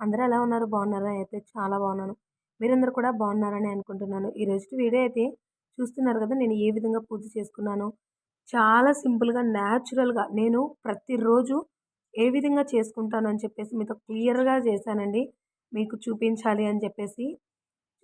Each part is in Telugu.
అందరూ ఎలా ఉన్నారు? బాగున్నారా? అయితే చాలా బాగున్నాను. మీరందరూ కూడా బాగున్నారని అనుకుంటున్నాను. ఈరోజు వీడియో అయితే చూస్తున్నారు కదా నేను ఏ విధంగా పూజ చేసుకున్నాను? చాలా సింపుల్గా న్యాచురల్గా నేను ప్రతిరోజు ఏ విధంగా చేసుకుంటాను అని చెప్పేసి మీతో క్లియర్గా చేశానండి. మీకు చూపించాలి అని చెప్పేసి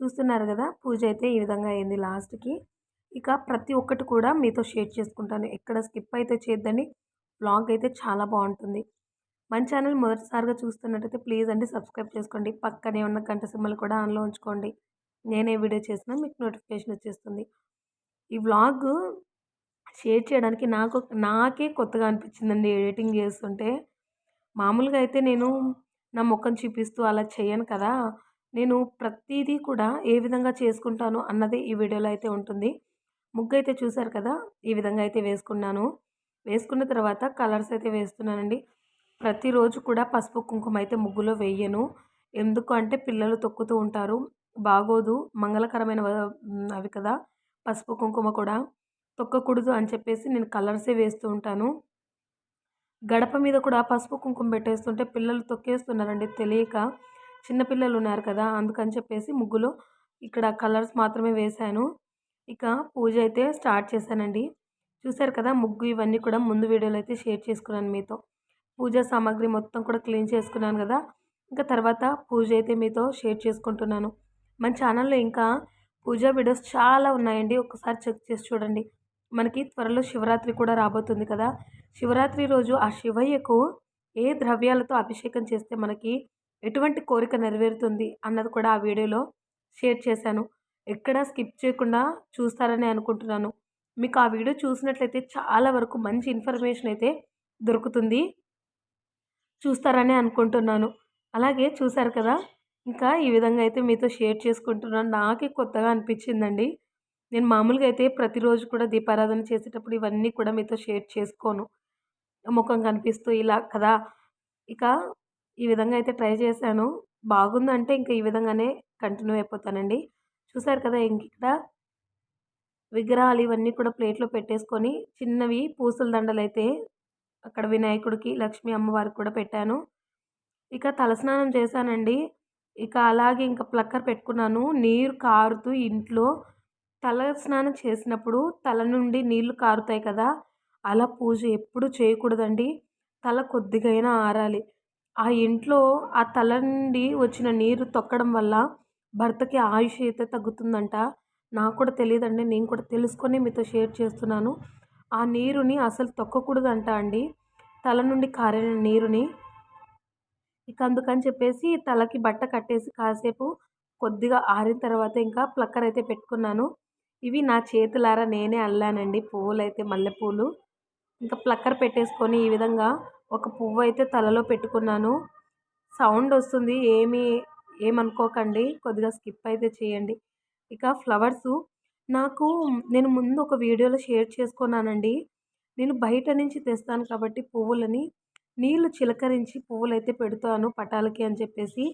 చూస్తున్నారు కదా పూజ అయితే ఈ విధంగా అయింది లాస్ట్కి. ఇక ప్రతి ఒక్కటి కూడా మీతో షేర్ చేసుకుంటాను. ఎక్కడ స్కిప్ అయితే చేద్దని బ్లాగ్ అయితే చాలా బాగుంటుంది. మన ఛానల్ మొదటిసారిగా చూస్తున్నట్టయితే ప్లీజ్ అండి సబ్స్క్రైబ్ చేసుకోండి. పక్కనే ఉన్న గంట సింబల్ కూడా ఆన్లో ఉంచుకోండి. నేనే వీడియో చేసినా మీకు నోటిఫికేషన్ వచ్చేస్తుంది. ఈ వ్లాగ్ షేర్ చేయడానికి నాకు నాకే కొత్తగా అనిపించిందండి ఎడిటింగ్ చేస్తుంటే. మామూలుగా అయితే నేను నా ముఖం చూపిస్తూ అలా చేయను కదా. నేను ప్రతిదీ కూడా ఏ విధంగా చేసుకుంటాను అన్నది ఈ వీడియోలో అయితే ఉంటుంది. ముగ్గు అయితే చూసారు కదా ఈ విధంగా అయితే వేసుకున్నాను. వేసుకున్న తర్వాత కలర్స్ అయితే వేస్తున్నానండి. ప్రతిరోజు కూడా పసుపు కుంకుమ అయితే ముగ్గులో వేయను. ఎందుకు అంటే పిల్లలు తొక్కుతూ ఉంటారు. బాగోదు. మంగళకరమైన అవి కదా. పసుపు కుంకుమ కూడా తొక్కకూడదు అని చెప్పేసి నేను కలర్సే వేస్తూ ఉంటాను. గడప మీద కూడా పసుపు కుంకుమ పెట్టేస్తుంటే పిల్లలు తొక్కేస్తున్నారండి తెలియక. చిన్నపిల్లలు ఉన్నారు కదా. అందుకని చెప్పేసి ముగ్గులో ఇక్కడ కలర్స్ మాత్రమే వేశాను. ఇక పూజ అయితే స్టార్ట్ చేశానండి. చూసారు కదా ముగ్గు ఇవన్నీ కూడా ముందు వీడియోలో అయితే షేర్ చేసుకున్నాను మీతో. పూజ సామాగ్రి మొత్తం కూడా క్లీన్ చేసుకున్నాను కదా. ఇంకా తర్వాత పూజ అయితే మీతో షేర్ చేసుకుంటున్నాను. మన ఛానల్లో ఇంకా పూజా వీడియోస్ చాలా ఉన్నాయండి. ఒకసారి చెక్ చేసి చూడండి. మనకి త్వరలో శివరాత్రి కూడా రాబోతుంది కదా. శివరాత్రి రోజు ఆ శివయ్యకు ఏ ద్రవ్యాలతో అభిషేకం చేస్తే మనకి ఎటువంటి కోరిక నెరవేరుతుంది అన్నది కూడా ఆ వీడియోలో షేర్ చేశాను. ఎక్కడా స్కిప్ చేయకుండా చూస్తారని అనుకుంటున్నాను. మీకు ఆ వీడియో చూసినట్లయితే చాలా వరకు మంచి ఇన్ఫర్మేషన్ అయితే దొరుకుతుంది. చూస్తారని అనుకుంటున్నాను. అలాగే చూసారు కదా ఇంకా ఈ విధంగా అయితే మీతో షేర్ చేసుకుంటున్నాను. నాకే కొత్తగా అనిపించిందండి. నేను మామూలుగా అయితే ప్రతిరోజు కూడా దీపారాధన చేసేటప్పుడు ఇవన్నీ కూడా మీతో షేర్ చేసుకోను. ముఖం కనిపిస్తూ ఇలా కదా ఇక ఈ విధంగా అయితే ట్రై చేశాను. బాగుందంటే ఇంకా ఈ విధంగానే కంటిన్యూ అయిపోతానండి. చూసారు కదా ఇంక ఇక్కడ విగ్రహాలు ఇవన్నీ కూడా ప్లేట్లో పెట్టేసుకొని చిన్నవి పూసల దండలు అయితే అక్కడ వినాయకుడికి లక్ష్మీ అమ్మవారికి కూడా పెట్టాను. ఇక తలస్నానం చేశానండి. ఇక అలాగే ఇంకా ప్లక్కర్ పెట్టుకున్నాను. నీరు కారుతూ ఇంట్లో తల స్నానం చేసినప్పుడు తల నుండి నీళ్ళు కారుతాయి కదా అలా పూజ ఎప్పుడు చేయకూడదండి. తల కొద్దిగైనా ఆరాలి. ఆ ఇంట్లో ఆ తల నుండి వచ్చిన నీరు తొక్కడం వల్ల భర్తకి ఆయుష్ అయితే తగ్గుతుందంట. నాకు కూడా తెలియదండి. నేను కూడా తెలుసుకొని మీతో షేర్ చేస్తున్నాను. ఆ నీరుని అసలు తొక్కకూడదంట అండి. తల నుండి కారిన నీరుని. ఇక అందుకని చెప్పేసి తలకి బట్ట కట్టేసి కాసేపు కొద్దిగా ఆరిన తర్వాత ఇంకా ప్లక్కర్ అయితే పెట్టుకున్నాను. ఇవి నా చేతులారా నేనే అల్లానండి పువ్వులు అయితే మల్లెపూలు. ఇంకా ప్లక్కర్ పెట్టేసుకొని ఈ విధంగా ఒక పువ్వు అయితే తలలో పెట్టుకున్నాను. సౌండ్ వస్తుంది ఏమి ఏమనుకోకండి కొద్దిగా స్కిప్ అయితే చేయండి. ఇక ఫ్లవర్సు నాకు నేను ముందు ఒక వీడియోలో షేర్ చేసుకున్నానండి. నేను బయట నుంచి తెస్తాను కాబట్టి పువ్వులని నీళ్ళు చిలకరించి పువ్వులు అయితే పెడతాను పటాలకి అని చెప్పేసి.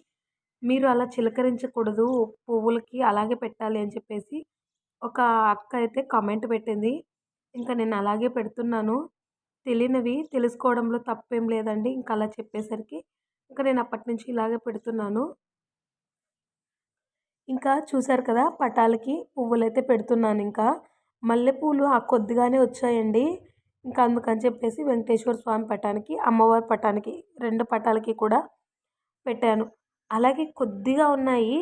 మీరు అలా చిలకరించకూడదు పువ్వులకి అలాగే పెట్టాలి అని చెప్పేసి ఒక అక్క అయితే కామెంట్ పెట్టింది. ఇంకా నేను అలాగే పెడుతున్నాను. తెలియనివి తెలుసుకోవడంలో తప్పేం లేదండి. ఇంకా అలా చెప్పేసరికి ఇంకా నేను అప్పటి నుంచి ఇలాగే పెడుతున్నాను. ఇంకా చూసారు కదా పటాలకి పువ్వులు అయితే పెడుతున్నాను ఇంకా. మల్లెపూలు ఆ కొద్దిగానే వచ్చాయండి. ఇంకా అందుకని చెప్పేసి వెంకటేశ్వర స్వామి పటానికి అమ్మవారి పటానికి రెండు పటాలకి కూడా పెట్టాను. అలాగే కొద్దిగా ఉన్నాయి.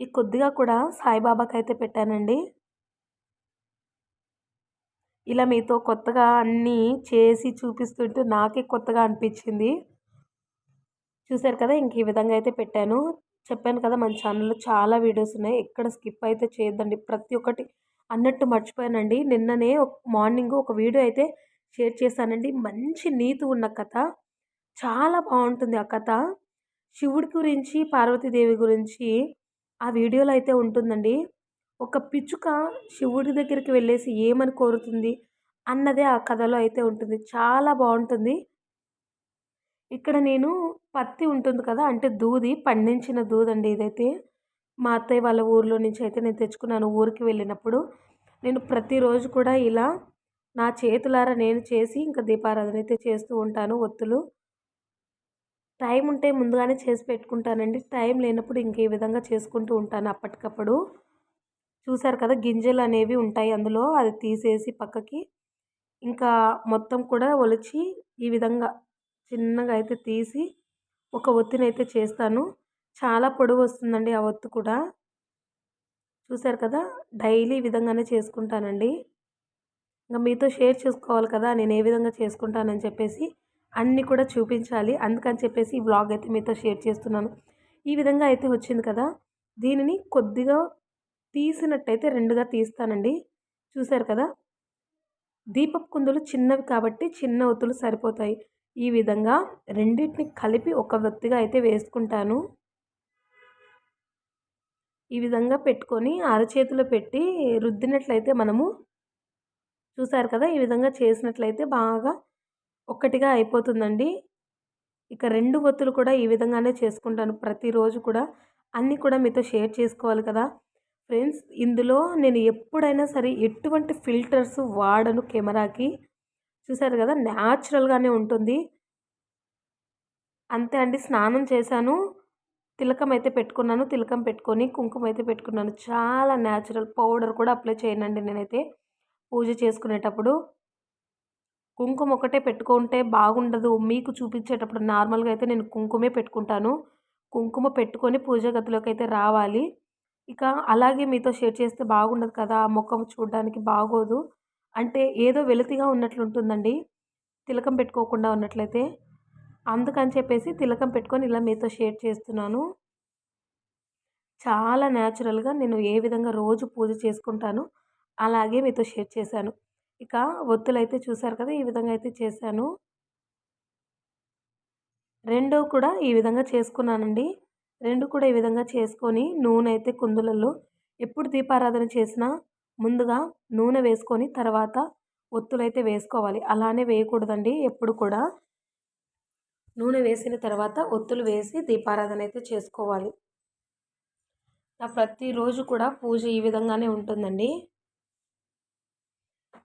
ఈ కొద్దిగా కూడా సాయిబాబాకి అయితే పెట్టానండి. ఇలా మీతో కొత్తగా అన్నీ చేసి చూపిస్తుంటే నాకే కొత్తగా అనిపించింది. చూసారు కదా ఇంక ఈ విధంగా అయితే పెట్టాను. చెప్పాను కదా మన ఛానల్లో చాలా వీడియోస్ ఉన్నాయి. ఎక్కడ స్కిప్ అయితే చేయొద్దండి. ప్రతి ఒక్కటి అన్నట్టు మర్చిపోయానండి. నిన్ననే మార్నింగ్ ఒక వీడియో అయితే షేర్ చేశానండి. మంచి నీతి ఉన్న కథ. చాలా బాగుంటుంది ఆ కథ. శివుడి గురించి పార్వతీదేవి గురించి ఆ వీడియోలో అయితే ఉంటుందండి. ఒక పిచ్చుక శివుడి దగ్గరికి వెళ్ళేసి ఏమని కోరుతుంది అన్నదే ఆ కథలో అయితే ఉంటుంది. చాలా బాగుంటుంది. ఇక్కడ నేను పత్తి ఉంటుంది కదా అంటే దూది పండించిన దూది అండి ఇదైతే. మా అత్తయ్య వాళ్ళ ఊర్లో నుంచి అయితే నేను తెచ్చుకున్నాను ఊరికి వెళ్ళినప్పుడు. నేను ప్రతిరోజు కూడా ఇలా నా చేతులారా నేను చేసి ఇంకా దీపారాధన అయితే చేస్తూ ఉంటాను ఒత్తులు. టైం ఉంటే ముందుగానే చేసి పెట్టుకుంటానండి. టైం లేనప్పుడు ఇంక ఈ విధంగా చేసుకుంటూ ఉంటాను అప్పటికప్పుడు. చూసారు కదా గింజలు అనేవి ఉంటాయి అందులో అది తీసేసి పక్కకి. ఇంకా మొత్తం కూడా ఒలిచి ఈ విధంగా చిన్నగా అయితే తీసి ఒక ఒత్తినైతే చేస్తాను. చాలా పొడవు వస్తుందండి ఆ ఒత్తు కూడా. చూశారు కదా? డైలీ ఈ విధంగానే చేసుకుంటానండి. ఇంకా మీతో షేర్ చేసుకోవాలి కదా? నేను ఏ విధంగా చేసుకుంటానని చెప్పేసి అన్నీ కూడా చూపించాలి. అందుకని చెప్పేసి ఈ వ్లాగ్ అయితే మీతో షేర్ చేస్తున్నాను. ఈ విధంగా అయితే వచ్చింది కదా? దీనిని కొద్దిగా తీసినట్టయితే రెండుగా తీస్తానండి. చూశారు కదా? దీపపు కుందులు చిన్నవి కాబట్టి చిన్న ఒత్తులు సరిపోతాయి. ఈ విధంగా రెండింటిని కలిపి ఒక వ్యక్తిగా అయితే వేసుకుంటాను. ఈ విధంగా పెట్టుకొని అరచేతిలో పెట్టి రుద్దినట్లయితే మనము చూసారు కదా ఈ విధంగా చేసినట్లయితే బాగా ఒక్కటిగా అయిపోతుందండి. ఇక రెండు ఒత్తులు కూడా ఈ విధంగానే చేసుకుంటాను ప్రతిరోజు కూడా. అన్నీ కూడా మీతో షేర్ చేసుకోవాలి కదా. ఫ్రెండ్స్ ఇందులో నేను ఎప్పుడైనా సరే ఎటువంటి ఫిల్టర్స్ వాడను కెమెరాకి. చూసారు కదా? న్యాచురల్గానే ఉంటుంది. అంతే అండి. స్నానం చేశాను. తిలకం అయితే పెట్టుకున్నాను. తిలకం పెట్టుకొని కుంకుమ అయితే పెట్టుకున్నాను. చాలా న్యాచురల్ పౌడర్ కూడా అప్లై చేయనండి నేనైతే. పూజ చేసుకునేటప్పుడు. కుంకుమ ఒకటే పెట్టుకుంటే బాగుండదు. మీకు చూపించేటప్పుడు నార్మల్గా అయితే నేను కుంకుమే పెట్టుకుంటాను. కుంకుమ పెట్టుకొని పూజ గదిలోకి అయితే రావాలి. ఇక అలాగే మీతో షేర్ చేస్తే బాగుండదు కదా? ఆ ముఖం చూడడానికి బాగోదు. అంటే ఏదో వెలితిగా ఉన్నట్లుంటుందండి. తిలకం పెట్టుకోకుండా ఉన్నట్లయితే. అందుకని చెప్పేసి తిలకం పెట్టుకొని ఇలా మీతో షేర్ చేస్తున్నాను. చాలా న్యాచురల్గా నేను ఏ విధంగా రోజు పూజ చేసుకుంటాను అలాగే మీతో షేర్ చేశాను. ఇక ఒత్తులైతే చూసారు కదా ఈ విధంగా అయితే చేశాను. రెండు కూడా ఈ విధంగా చేసుకున్నానండి. రెండు కూడా ఈ విధంగా చేసుకొని నూనె అయితే కుందులలో ఎప్పుడు దీపారాధన చేసినా ముందుగా నూనె వేసుకొని తర్వాత ఒత్తులైతే వేసుకోవాలి. అలానే వేయకూడదండి. ఎప్పుడు కూడా నూనె వేసిన తర్వాత ఒత్తులు వేసి దీపారాధన అయితే చేసుకోవాలి. నా ప్రతిరోజు కూడా పూజ ఈ విధంగానే ఉంటుందండి.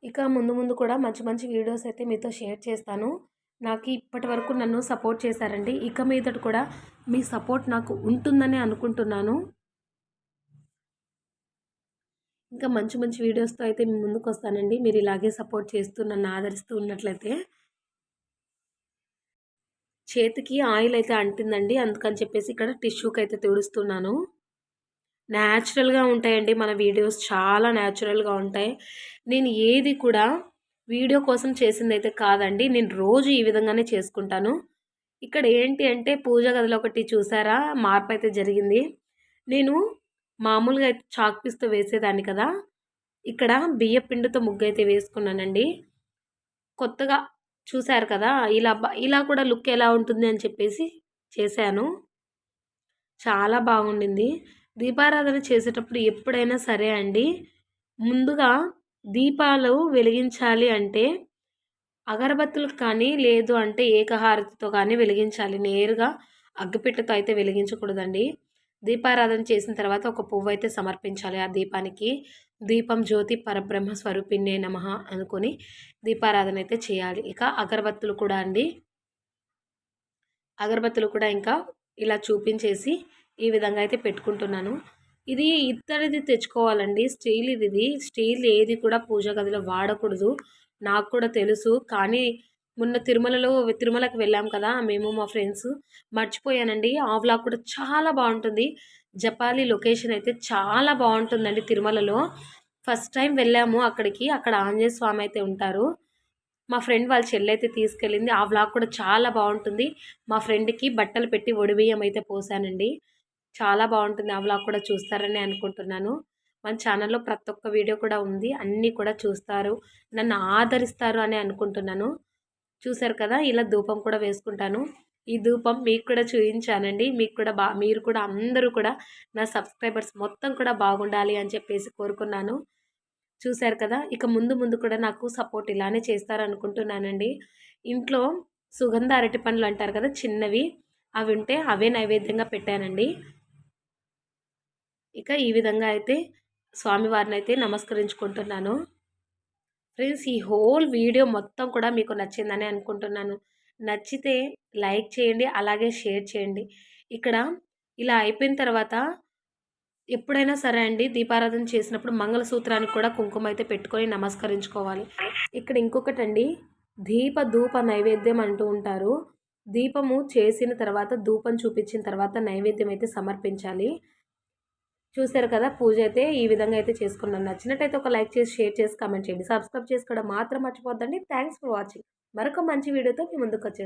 ఇక ముందు ముందు కూడా మంచి మంచి వీడియోస్ అయితే మీతో షేర్ చేస్తాను. నాకు ఇప్పటి వరకు నన్ను సపోర్ట్ చేశారండి. ఇక మీదట కూడా మీ సపోర్ట్ నాకు ఉంటుందని అనుకుంటున్నాను. ఇంకా మంచి మంచి వీడియోస్తో అయితే మీ ముందుకు వస్తానండి మీరు ఇలాగే సపోర్ట్ చేస్తూ నన్ను ఆదరిస్తూ ఉన్నట్లయితే. చేతికి ఆయిల్ అయితే అంటిందండి. అందుకని చెప్పేసి ఇక్కడ టిష్యూకి అయితే తుడుస్తున్నాను. న్యాచురల్గా ఉంటాయండి మన వీడియోస్. చాలా న్యాచురల్గా ఉంటాయి. నేను ఏది కూడా వీడియో కోసం చేసింది అయితే కాదండి. నేను రోజు ఈ విధంగానే చేసుకుంటాను. ఇక్కడ ఏంటి అంటే పూజ గదిలో ఒకటి చూసారా? మార్పు అయితే జరిగింది. నేను మామూలుగా అయితే చాక్ పీస్తో వేసేదాన్ని కదా. ఇక్కడ బియ్య పిండితో ముగ్గు అయితే వేసుకున్నానండి. కొత్తగా చూశారు కదా ఇలా ఇలా కూడా లుక్ ఎలా ఉంటుంది అని చెప్పేసి చేశాను. చాలా బాగుండింది. దీపారాధన చేసేటప్పుడు ఎప్పుడైనా సరే అండి ముందుగా దీపాలు వెలిగించాలి అంటే అగరబత్తులకు కానీ లేదు అంటే ఏకహారతితో కానీ వెలిగించాలి. నేరుగా అగ్గిపెట్టెతో అయితే వెలిగించకూడదండి. దీపారాధన చేసిన తర్వాత ఒక పువ్వు అయితే సమర్పించాలి. ఆ దీపానికి దీపం జ్యోతి పరబ్రహ్మ స్వరూపిణే నమ అనుకొని దీపారాధన అయితే చేయాలి. ఇక అగరబత్తులు కూడా అండి. అగరబత్తులు కూడా ఇంకా ఇలా చూపించేసి ఈ విధంగా అయితే పెట్టుకుంటున్నాను. ఇది ఇత్తడిది తెచ్చుకోవాలండి. స్టీల్ ఇది. స్టీల్ ఏది కూడా పూజ గదిలో వాడకూడదు. నాకు కూడా తెలుసు. కానీ మొన్న తిరుమలలో తిరుమలకి వెళ్ళాం కదా మేము మా ఫ్రెండ్స్. మర్చిపోయానండి. ఆ వ్లాగ్ కూడా చాలా బాగుంటుంది. జపాలి లొకేషన్ అయితే చాలా బాగుంటుందండి తిరుమలలో. ఫస్ట్ టైం వెళ్ళాము అక్కడికి. అక్కడ ఆంజనేయ స్వామి అయితే ఉంటారు. మా ఫ్రెండ్ వాళ్ళ చెల్లి అయితే తీసుకెళ్ళింది. ఆ వ్లాగ్ కూడా చాలా బాగుంటుంది. మా ఫ్రెండ్కి బట్టలు పెట్టి ఒడిబియ్యం అయితే పోసానండి. చాలా బాగుంటుంది. ఆ వ్లాగ్ కూడా చూస్తారని అనుకుంటున్నాను. మన ఛానల్లో ప్రతి ఒక్క వీడియో కూడా ఉంది. అన్నీ కూడా చూస్తారు. నన్ను ఆదరిస్తారు అని అనుకుంటున్నాను. చూసారు కదా ఇలా ధూపం కూడా వేసుకుంటాను. ఈ ధూపం మీకు కూడా చూపించానండి. మీకు కూడా బా మీరు కూడా అందరూ కూడా నా సబ్స్క్రైబర్స్ మొత్తం కూడా బాగుండాలి అని చెప్పేసి కోరుకున్నాను. చూశారు కదా ఇక ముందు ముందు కూడా నాకు సపోర్ట్ ఇలానే చేస్తారనుకుంటున్నానండి. ఇంట్లో సుగంధ అరటి పండ్లు అంటారు కదా చిన్నవి. అవి ఉంటే అవే నైవేద్యంగా పెట్టానండి. ఇక ఈ విధంగా అయితే స్వామివారిని అయితే నమస్కరించుకుంటున్నాను. ఫ్రెండ్స్ ఈ హోల్ వీడియో మొత్తం కూడా మీకు నచ్చిందని అనుకుంటున్నాను. నచ్చితే లైక్ చేయండి అలాగే షేర్ చేయండి. ఇక్కడ ఇలా అయిపోయిన తర్వాత ఎప్పుడైనా సరే అండి దీపారాధన చేసినప్పుడు మంగళసూత్రానికి కూడా కుంకుమ అయితే పెట్టుకొని నమస్కరించుకోవాలి. ఇక్కడ ఇంకొకటి అండి దీప ధూప నైవేద్యం అంటూ ఉంటారు. దీపము చేసిన తర్వాత ధూపం చూపించిన తర్వాత నైవేద్యం అయితే సమర్పించాలి. చూసారు కదా? పూజ అయితే ఈ విధంగా అయితే చేసుకున్నాను. నచ్చినట్టయితే ఒక లైక్ చేసి షేర్ చేసి కామెంట్ చేయండి. సబ్స్క్రైబ్ చేసుకోవడం మాత్రం మర్చిపోద్దండి థ్యాంక్స్ ఫర్ వాచింగ్. మరొక మంచి వీడియోతో మీ ముందుకు వచ్చేస్తాను